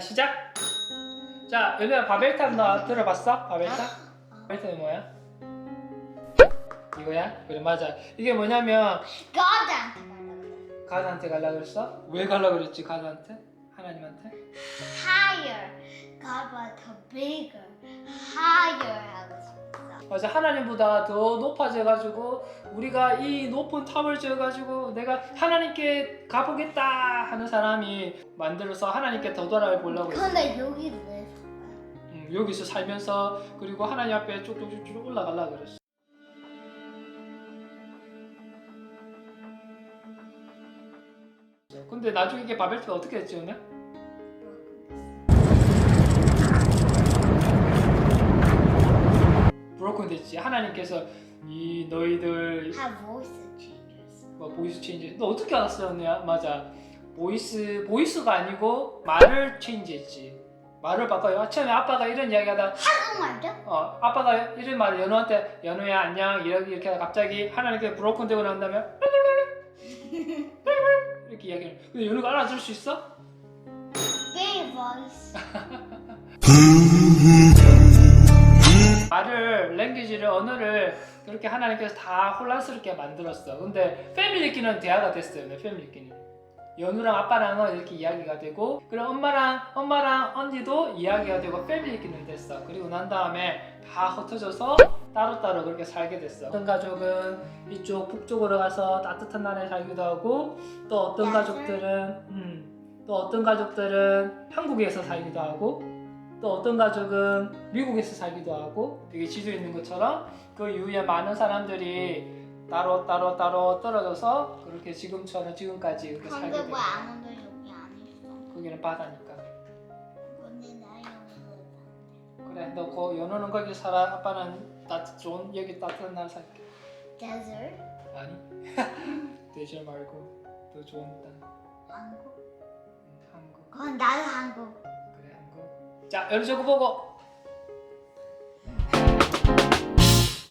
시작. 자, 연우야 바벨탑 너 들어봤어? 바벨탑? 바벨탑이 뭐야? 이거야? 그래 맞아. 이게 뭐냐면 가려고 그래. 가드한테 갈라 그랬어? 왜 갈라 그랬지 가드한테? 하나님한테? Higher. God was bigger. Higher 하고 싶어. 맞아 하나님보다 더 높아져 가지고 우리가 이 높은 탑을 지어 가지고 내가 하나님께 가보겠다 하는 사람이 만들어서 하나님께 더 돌아보려고. 근데 여기 왜? 음, 여기서 살면서 그리고 하나님 앞에 쭉쭉쭉쭉 올라가려 그랬어. 근데 나중에 이게 바벨탑 어떻게 오늘? 브로큰 됐지. 하나님께서 이 너희들 Have voice changes. 뭐 보이스 체인지. 너 어떻게 알았어, 언니야? 맞아. 보이스 보이스가 아니고 말을 체인지했지. 말을 바꿔요. 처음에 아빠가 이런 이야기하다 한국말도? 어 아빠가 이런 말을 연우한테 연우야 안녕 이렇게 이렇게 하다 갑자기 하나님께 브로큰 되고 난 다음에 이렇게 이야기를. 근데 연우가 알아들을 수 있어? Gay voice. 말을 랭귀지를 언어를 그렇게 하나님께서 다 혼란스럽게 만들었어. 근데 패밀리끼는 대화가 됐어요. 내 패밀리끼는. 연우랑 아빠랑은 이렇게 이야기가 되고 그리고 엄마랑 엄마랑 언니도 이야기가 되고 패밀리끼는 됐어. 그리고 난 다음에 다 흩어져서 따로따로 그렇게 살게 됐어. 어떤 가족은 이쪽 북쪽으로 가서 따뜻한 나라에 살기도 하고 또 어떤? 가족들은 음, 또 어떤 가족들은 한국에서 살기도 하고 또 어떤 가족은 미국에서 살기도 하고 여기 지도에 있는 것처럼 그 이후에 많은 사람들이 따로 따로 따로 떨어져서 그렇게 지금처럼 지금까지 이렇게 살게 근데 되고 왜 아무도 여기 안 있어? 거기는 바다니까 근데 나 여기 그래 너 거 연우는 거기 살아 아빠는 따뜻 좋은 여기 따뜻한 날 살게 Desert? 아니 대신 말고 더 좋은 땅 한국? 음, 한국 그건 나도 한국. 그래 한국 자 연우 저거 보고